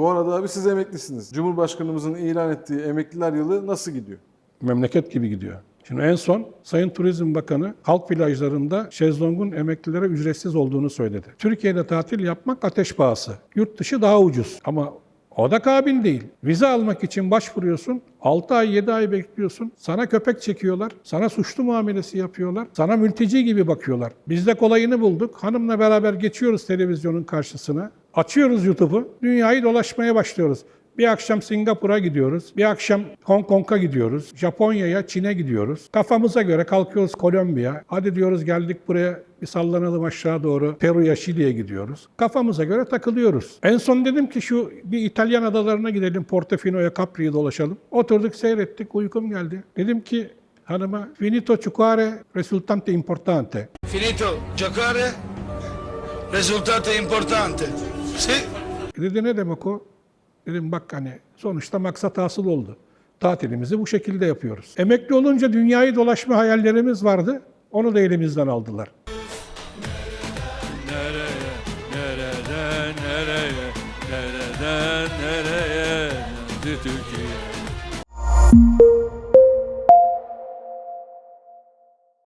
Bu arada abi siz emeklisiniz. Cumhurbaşkanımızın ilan ettiği emekliler yılı nasıl gidiyor? Memleket gibi gidiyor. Şimdi en son Sayın Turizm Bakanı halk plajlarında şezlongun emeklilere ücretsiz olduğunu söyledi. Türkiye'de tatil yapmak ateş pahası. Yurt dışı daha ucuz ama o da kabil değil. Vize almak için başvuruyorsun. 6 ay 7 ay bekliyorsun. Sana köpek çekiyorlar. Sana suçlu muamelesi yapıyorlar. Sana mülteci gibi bakıyorlar. Biz de kolayını bulduk. Hanımla beraber geçiyoruz televizyonun karşısına. Açıyoruz YouTube'u. Dünyayı dolaşmaya başlıyoruz. Bir akşam Singapur'a gidiyoruz. Bir akşam Hong Kong'a gidiyoruz. Japonya'ya, Çin'e gidiyoruz. Kafamıza göre kalkıyoruz Kolombiya. Hadi diyoruz geldik buraya bir sallanalım aşağı doğru. Peru'ya, Şili'ye gidiyoruz. Kafamıza göre takılıyoruz. En son dedim ki şu bir İtalyan adalarına gidelim. Portofino'ya, Capri'ye dolaşalım. Oturduk seyrettik. Uykum geldi. Dedim ki hanıma finito giocare risultante importante. Finito giocare, risultato importante. Sì. Dedi ne demek o? Dedim bak hani sonuçta maksat hasıl oldu. Tatilimizi bu şekilde yapıyoruz. Emekli olunca dünyayı dolaşma hayallerimiz vardı. Onu da elimizden aldılar. Türkiye?